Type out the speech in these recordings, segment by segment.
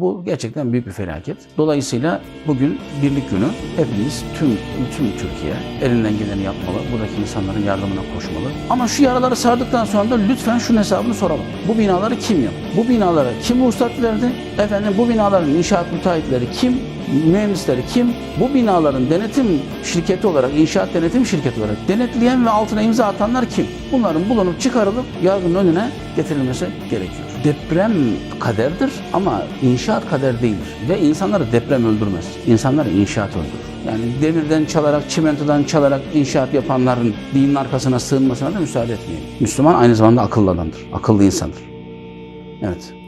Bu gerçekten büyük bir felaket. Dolayısıyla bugün birlik günü hepimiz tüm tüm Türkiye elinden geleni yapmalı. Buradaki insanların yardımına koşmalı. Ama şu yaraları sardıktan sonra da lütfen şunun hesabını soralım. Bu binaları kim yaptı? Bu binalara kim ruhsat verdi? Efendim bu binaların inşaat müteahhitleri kim? Mühendisleri kim? Bu binaların denetim şirketi olarak, inşaat denetim şirketi olarak denetleyen ve altına imza atanlar kim? Bunların bulunup çıkarılıp yargının önüne getirilmesi gerekiyor. Deprem kaderdir ama inşaat kader değildir. Ve insanları deprem öldürmez. İnsanları inşaat öldürür. Yani demirden çalarak, çimentodan çalarak inşaat yapanların dinin arkasına sığınmasına da müsaade etmeyin. Müslüman aynı zamanda akıllı adamdır, akıllı insandır. Evet.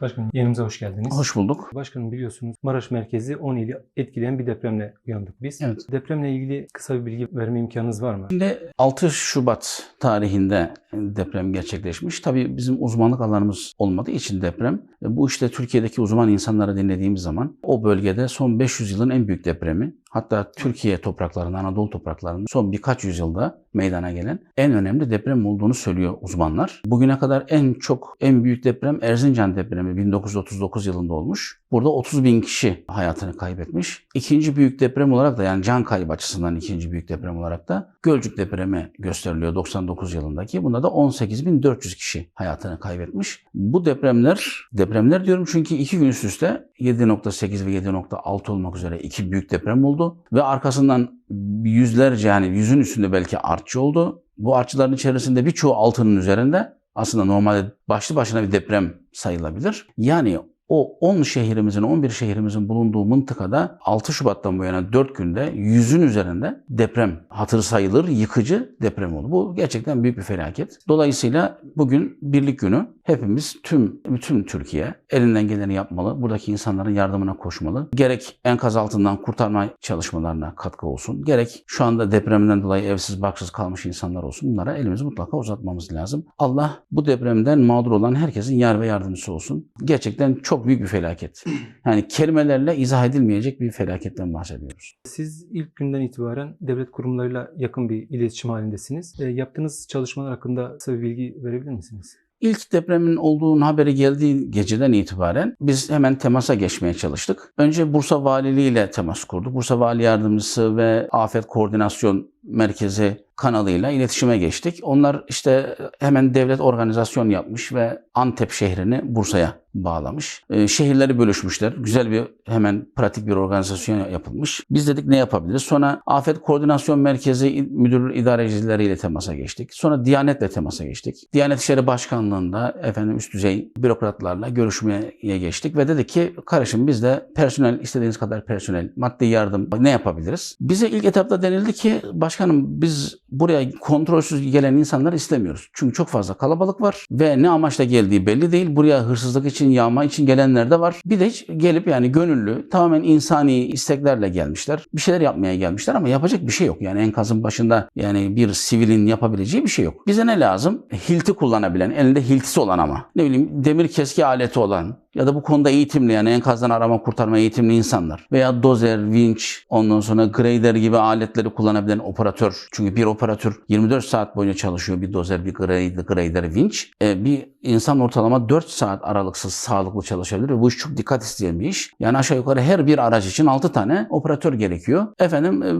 Başkanım yerimize hoş geldiniz. Hoş bulduk. Başkanım biliyorsunuz Maraş merkezi 10 ili etkileyen bir depremle uyandık biz. Evet. Depremle ilgili kısa bir bilgi verme imkanınız var mı? Şimdi 6 Şubat tarihinde deprem gerçekleşmiş. Tabii bizim uzmanlık alanımız olmadığı için deprem. e, Bu işte Türkiye'deki uzman insanları dinlediğimiz zaman o bölgede son 500 yılın en büyük depremi hatta Türkiye topraklarında, Anadolu topraklarında son birkaç yüzyılda meydana gelen en önemli deprem olduğunu söylüyor uzmanlar. Bugüne kadar en çok, en büyük deprem Erzincan depremi 1939 yılında olmuş. Burada 30 bin kişi hayatını kaybetmiş. İkinci büyük deprem olarak da yani can kaybı açısından ikinci büyük deprem olarak da Gölcük depremi gösteriliyor 99 yılındaki. Bunda da 18.400 kişi hayatını kaybetmiş. Bu depremler, depremler diyorum çünkü iki gün üst üste 7.8 ve 7.6 olmak üzere iki büyük deprem oldu. Ve arkasından yüzlerce yani yüzün üstünde belki artçı oldu. Bu artçıların içerisinde birçoğu altının üzerinde aslında normalde başlı başına bir deprem sayılabilir. Yani o 10 şehrimizin, 11 şehrimizin bulunduğu mıntıkada 6 Şubat'tan bu yana 4 günde yüzün üzerinde deprem hatır sayılır, yıkıcı deprem oldu. Bu gerçekten büyük bir felaket. Dolayısıyla bugün birlik günü hepimiz tüm bütün Türkiye elinden geleni yapmalı. Buradaki insanların yardımına koşmalı. Gerek enkaz altından kurtarma çalışmalarına katkı olsun. Gerek şu anda depremden dolayı evsiz barksız kalmış insanlar olsun. Bunlara elimizi mutlaka uzatmamız lazım. Allah bu depremden mağdur olan herkesin yar ve yardımcısı olsun. Gerçekten çok büyük bir felaket. Yani kelimelerle izah edilmeyecek bir felaketten bahsediyoruz. Siz ilk günden itibaren devlet kurumlarıyla yakın bir iletişim halindesiniz. E, yaptığınız çalışmalar hakkında kısa bir bilgi verebilir misiniz? İlk depremin olduğunun haberi geldiği geceden itibaren biz hemen temasa geçmeye çalıştık. Önce Bursa Valiliği ile temas kurduk. Bursa Vali Yardımcısı ve Afet Koordinasyon Merkezi kanalıyla iletişime geçtik. Onlar işte hemen devlet organizasyon yapmış ve Antep şehrini Bursa'ya bağlamış. Ee, şehirleri bölüşmüşler. Güzel bir hemen pratik bir organizasyon yapılmış. Biz dedik ne yapabiliriz? Sonra Afet Koordinasyon Merkezi müdür idarecileriyle temasa geçtik. Sonra Diyanet'le temasa geçtik. Diyanet İşleri Başkanlığı'nda efendim üst düzey bürokratlarla görüşmeye geçtik ve dedik ki kardeşim biz de personel istediğiniz kadar personel, maddi yardım ne yapabiliriz? Bize ilk etapta denildi ki başkanım biz buraya kontrolsüz gelen insanları istemiyoruz. Çünkü çok fazla kalabalık var ve ne amaçla geldiği belli değil. Buraya hırsızlık için, yağma için gelenler de var. Bir de hiç gelip yani gönüllü, tamamen insani isteklerle gelmişler. Bir şeyler yapmaya gelmişler ama yapacak bir şey yok. Yani enkazın başında yani bir sivilin yapabileceği bir şey yok. Bize ne lazım? Hilti kullanabilen, elinde hiltisi olan ama. Ne bileyim demir keski aleti olan, ya da bu konuda eğitimli yani enkazdan arama kurtarma eğitimli insanlar veya dozer, vinç, ondan sonra grader gibi aletleri kullanabilen operatör. Çünkü bir operatör 24 saat boyunca çalışıyor. Bir dozer, bir grader, grader vinç. E, bir insan ortalama 4 saat aralıksız sağlıklı çalışabilir ve bu iş çok dikkat isteyen bir iş. Yani aşağı yukarı her bir araç için 6 tane operatör gerekiyor. Efendim e,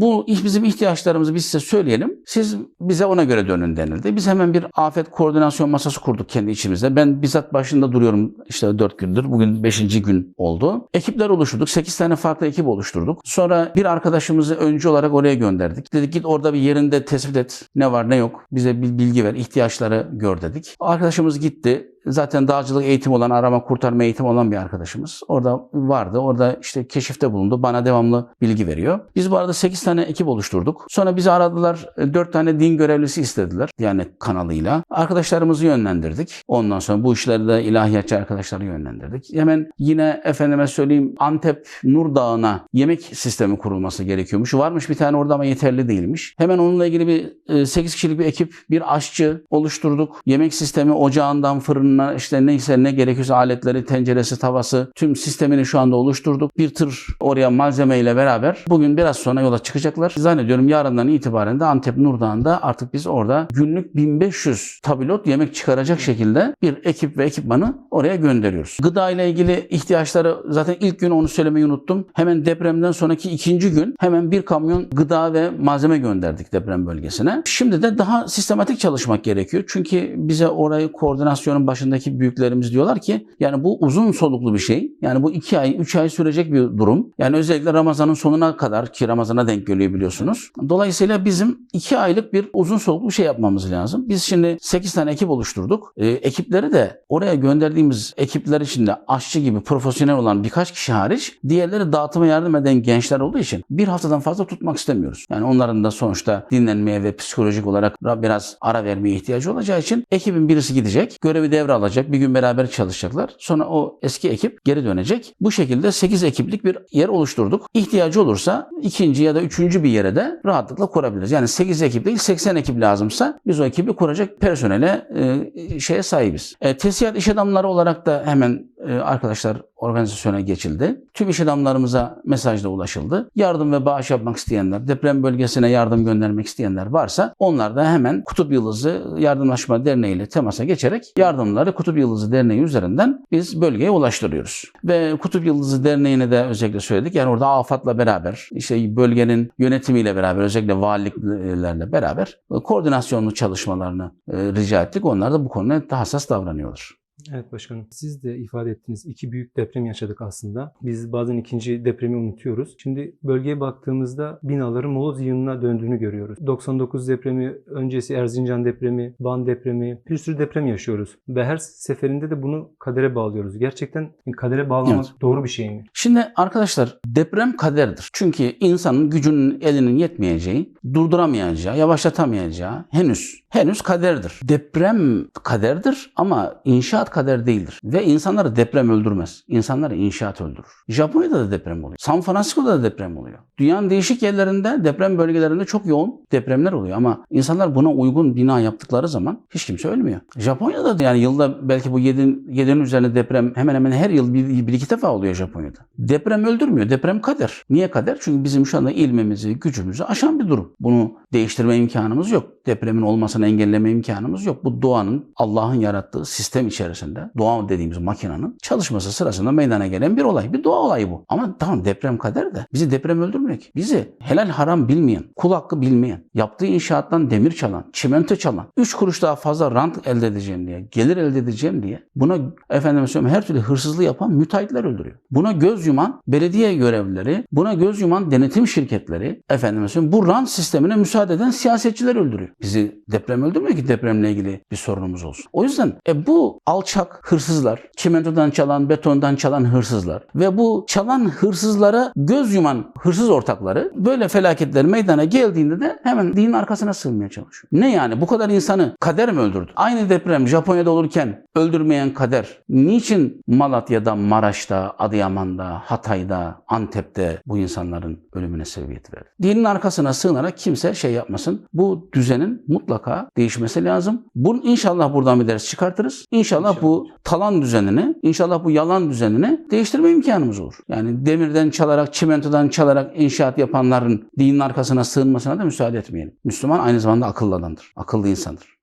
bu bizim ihtiyaçlarımızı biz size söyleyelim. Siz bize ona göre dönün denildi. Biz hemen bir afet koordinasyon masası kurduk kendi içimizde. Ben bizzat başında duruyorum işte 4 gündür. Bugün 5. gün oldu. Ekipler oluşturduk. 8 tane farklı ekip oluşturduk. Sonra bir arkadaşımızı öncü olarak oraya gönderdik. Dedik git orada bir yerinde tespit et. Ne var ne yok. Bize bir bilgi ver. ihtiyaçları gör dedik. Arkadaşımız gitti. Zaten dağcılık eğitim olan, arama kurtarma eğitimi olan bir arkadaşımız. Orada vardı. Orada işte keşifte bulundu. Bana devamlı bilgi veriyor. Biz bu arada 8 tane ekip oluşturduk. Sonra bizi aradılar. 4 tane din görevlisi istediler. Yani kanalıyla. Arkadaşlarımızı yönlendirdik. Ondan sonra bu işlerde ilahiyatçı arkadaşları yönlendirdik. Hemen yine efendime söyleyeyim Antep Nur Dağı'na yemek sistemi kurulması gerekiyormuş. Varmış bir tane orada ama yeterli değilmiş. Hemen onunla ilgili bir 8 kişilik bir ekip, bir aşçı oluşturduk. Yemek sistemi ocağından fırınına fırına işte neyse ne gerekiyorsa aletleri, tenceresi, tavası tüm sistemini şu anda oluşturduk. Bir tır oraya malzeme ile beraber bugün biraz sonra yola çıkacaklar. Zannediyorum yarından itibaren de Antep Nurdağ'ında artık biz orada günlük 1500 tabelot yemek çıkaracak şekilde bir ekip ve ekipmanı oraya gönderiyoruz. Gıda ile ilgili ihtiyaçları zaten ilk gün onu söylemeyi unuttum. Hemen depremden sonraki ikinci gün hemen bir kamyon gıda ve malzeme gönderdik deprem bölgesine. Şimdi de daha sistematik çalışmak gerekiyor. Çünkü bize orayı koordinasyonun başındaki büyüklerimiz diyorlar ki yani bu uzun soluklu bir şey. Yani bu iki ay, üç ay sürecek bir durum. Yani özellikle Ramazan'ın sonuna kadar ki Ramazan'a denk geliyor biliyorsunuz. Dolayısıyla bizim iki aylık bir uzun soluklu şey yapmamız lazım. Biz şimdi 8 tane ekip oluşturduk. Ee, ekipleri de oraya gönderdiğimiz ekipler içinde aşçı gibi profesyonel olan birkaç kişi hariç diğerleri dağıtıma yardım eden gençler olduğu için bir haftadan fazla tutmak istemiyoruz. Yani onların da sonuçta dinlenmeye ve psikolojik olarak biraz ara vermeye ihtiyacı olacağı için ekibin birisi gidecek, görevi devralacak, bir gün beraber çalışacaklar. Sonra o eski ekip geri dönecek. Bu şekilde 8 ekiplik bir yer oluşturduk. İhtiyacı olursa ikinci ya da üçüncü bir yere de rahatlıkla kurabiliriz. Yani 8 ekip değil 80 ekip lazımsa biz o ekibi kuracak personele e, şeye sahibiz. E, tesisat iş adamları olarak da hemen e, arkadaşlar organizasyona geçildi. Tüm iş adamlarımıza mesajla ulaşıldı. Yardım ve bağış yapmak isteyenler, deprem bölgesine yardım göndermek isteyenler varsa onlar da hemen Kutup Yıldızı Yardımlaşma Derneği ile temasa geçerek yardımları Kutup Yıldızı Derneği üzerinden biz bölgeye ulaştırıyoruz. Ve Kutup Yıldızı Derneği'ne de özellikle söyledik. Yani orada AFAD'la beraber, işte bölgenin yönetimiyle beraber, özellikle valiliklerle beraber koordinasyonlu çalışmalarını e, rica ettik. Onlar da bu konuda daha hassas davranıyorlar. Evet başkanım. Siz de ifade ettiniz. iki büyük deprem yaşadık aslında. Biz bazen ikinci depremi unutuyoruz. Şimdi bölgeye baktığımızda binaların moloz yığınına döndüğünü görüyoruz. 99 depremi, öncesi Erzincan depremi, Van depremi, bir sürü deprem yaşıyoruz. Ve her seferinde de bunu kadere bağlıyoruz. Gerçekten kadere bağlamak Evet. doğru bir şey mi? Şimdi arkadaşlar deprem kaderdir. Çünkü insanın gücünün elinin yetmeyeceği, durduramayacağı, yavaşlatamayacağı henüz henüz kaderdir. Deprem kaderdir ama inşaat kader değildir. Ve insanları deprem öldürmez. İnsanları inşaat öldürür. Japonya'da da deprem oluyor. San Francisco'da da deprem oluyor. Dünyanın değişik yerlerinde deprem bölgelerinde çok yoğun depremler oluyor ama insanlar buna uygun bina yaptıkları zaman hiç kimse ölmüyor. Japonya'da da yani yılda belki bu 7, 7'nin üzerine deprem hemen hemen her yıl bir, bir iki defa oluyor Japonya'da. Deprem öldürmüyor. Deprem kader. Niye kader? Çünkü bizim şu anda ilmimizi, gücümüzü aşan bir durum. Bunu değiştirme imkanımız yok. Depremin olmasını engelleme imkanımız yok. Bu doğanın, Allah'ın yarattığı sistem içerisinde, doğa dediğimiz makinenin çalışması sırasında meydana gelen bir olay. Bir doğa olayı bu. Ama tamam deprem kader de bizi deprem öldürmüyor ki. Bizi helal haram bilmeyen, kul hakkı bilmeyen, yaptığı inşaattan demir çalan, çimento çalan, 3 kuruş daha fazla rant elde edeceğim diye, gelir elde edeceğim diye buna efendim söyleyeyim her türlü hırsızlığı yapan müteahhitler öldürüyor. Buna göz yuman belediye görevlileri, buna göz yuman denetim şirketleri, efendim söyleyeyim bu rant sistemine müsaade eden siyasetçiler öldürüyor. Bizi deprem öldürmüyor ki depremle ilgili bir sorunumuz olsun. O yüzden e, bu alçak hırsızlar, çimentodan çalan, betondan çalan hırsızlar ve bu çalan hırsızlara göz yuman hırsız ortakları böyle felaketler meydana geldiğinde de hemen dinin arkasına sığınmaya çalışıyor. Ne yani bu kadar insanı kader mi öldürdü? Aynı deprem Japonya'da olurken öldürmeyen kader niçin Malatya'da, Maraş'ta, Adıyaman'da, Hatay'da, Antep'te bu insanların ölümüne sebebiyet verdi? Dinin arkasına sığınarak kimse şey yapmasın. Bu düzenin mutlaka değişmesi lazım. Bunu inşallah buradan bir ders çıkartırız. İnşallah, İnşallah. bu talan düzenini, inşallah bu yalan düzenini değiştirme imkanımız olur. Yani demirden çalarak, çimentodan çalarak inşaat yapanların dinin arkasına sığınmasına da müsaade etmeyelim. Müslüman aynı zamanda akıllı adamdır. Akıllı insandır.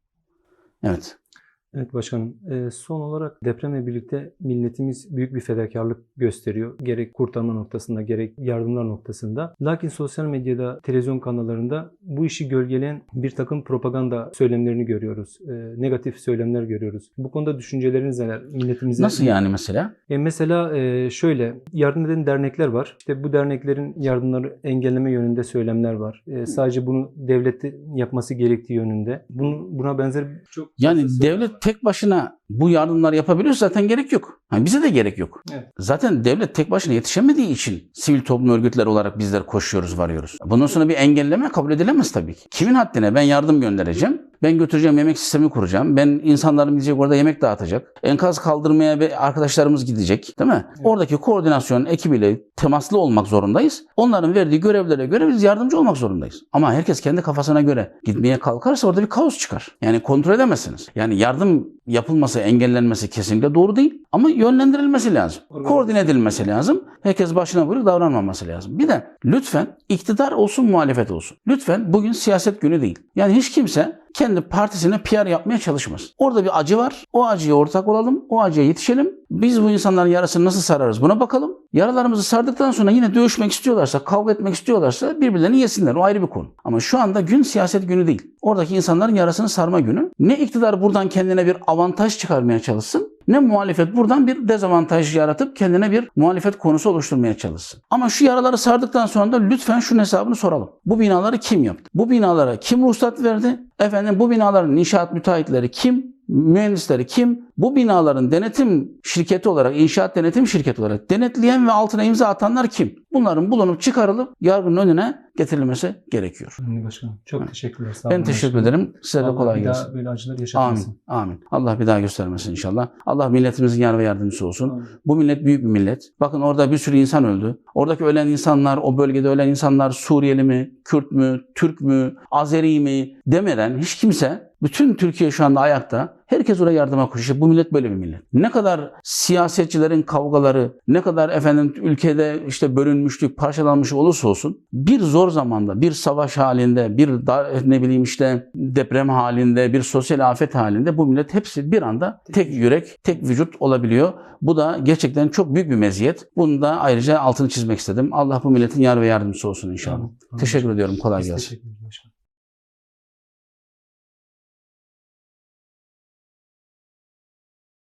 Evet. Evet başkanım. Ee, son olarak depremle birlikte milletimiz büyük bir fedakarlık gösteriyor. Gerek kurtarma noktasında gerek yardımlar noktasında. Lakin sosyal medyada, televizyon kanallarında bu işi gölgeleyen bir takım propaganda söylemlerini görüyoruz. Ee, negatif söylemler görüyoruz. Bu konuda düşünceleriniz neler? Milletimize Nasıl yani mesela? E mesela e, şöyle yardım eden dernekler var. İşte bu derneklerin yardımları engelleme yönünde söylemler var. E, sadece bunu devletin yapması gerektiği yönünde. Bunu, buna benzer çok Yani devlet. Tek başına bu yardımları yapabiliyorsa zaten gerek yok. Yani bize de gerek yok. Evet. Zaten devlet tek başına yetişemediği için sivil toplum örgütleri olarak bizler koşuyoruz, varıyoruz. Bundan sonra bir engelleme kabul edilemez tabii ki. Kimin haddine ben yardım göndereceğim? Ben götüreceğim yemek sistemi kuracağım. Ben insanlarım gidecek orada yemek dağıtacak. Enkaz kaldırmaya ve arkadaşlarımız gidecek. Değil mi? Evet. Oradaki koordinasyon ekibiyle temaslı olmak zorundayız. Onların verdiği görevlere göre biz yardımcı olmak zorundayız. Ama herkes kendi kafasına göre gitmeye kalkarsa orada bir kaos çıkar. Yani kontrol edemezsiniz. Yani yardım yapılması, engellenmesi kesinlikle doğru değil. Ama yönlendirilmesi lazım. Organize. Koordine edilmesi lazım. Herkes başına buyruk davranmaması lazım. Bir de lütfen iktidar olsun muhalefet olsun. Lütfen bugün siyaset günü değil. Yani hiç kimse kendi partisine PR yapmaya çalışmaz. Orada bir acı var. O acıya ortak olalım. O acıya yetişelim. Biz bu insanların yarasını nasıl sararız buna bakalım. Yaralarımızı sardıktan sonra yine dövüşmek istiyorlarsa, kavga etmek istiyorlarsa birbirlerini yesinler. O ayrı bir konu. Ama şu anda gün siyaset günü değil. Oradaki insanların yarasını sarma günü. Ne iktidar buradan kendine bir avantaj çıkarmaya çalışsın ne muhalefet buradan bir dezavantaj yaratıp kendine bir muhalefet konusu oluşturmaya çalışsın. Ama şu yaraları sardıktan sonra da lütfen şunun hesabını soralım. Bu binaları kim yaptı? Bu binalara kim ruhsat verdi? Efendim bu binaların inşaat müteahhitleri kim? Mühendisleri kim? Bu binaların denetim şirketi olarak, inşaat denetim şirketi olarak denetleyen ve altına imza atanlar kim? Bunların bulunup çıkarılıp yargının önüne getirilmesi gerekiyor. Önemli başkanım. Çok teşekkürler. Sağ Ben teşekkür başkanım. ederim. Size de Allah kolay bir gelsin. daha böyle acılar yaşatmasın. Amin. Amin. Allah bir daha göstermesin inşallah. Allah milletimizin yar ve yardımcısı olsun. Amin. Bu millet büyük bir millet. Bakın orada bir sürü insan öldü. Oradaki ölen insanlar, o bölgede ölen insanlar Suriyeli mi, Kürt mü, Türk mü, Azeri mi demeden hiç kimse bütün Türkiye şu anda ayakta. Herkes oraya yardıma koşuyor. Bu millet böyle bir millet. Ne kadar siyasetçilerin kavgaları, ne kadar efendim ülkede işte bölünmüşlük, parçalanmış olursa olsun bir zor zamanda, bir savaş halinde, bir ne bileyim işte deprem halinde, bir sosyal afet halinde bu millet hepsi bir anda tek yürek, tek vücut olabiliyor. Bu da gerçekten çok büyük bir meziyet. Bunu da ayrıca altını çizmek istedim. Allah bu milletin yar ve yardımcısı olsun inşallah. Amin. Amin. Teşekkür ediyorum. Kolay gelsin.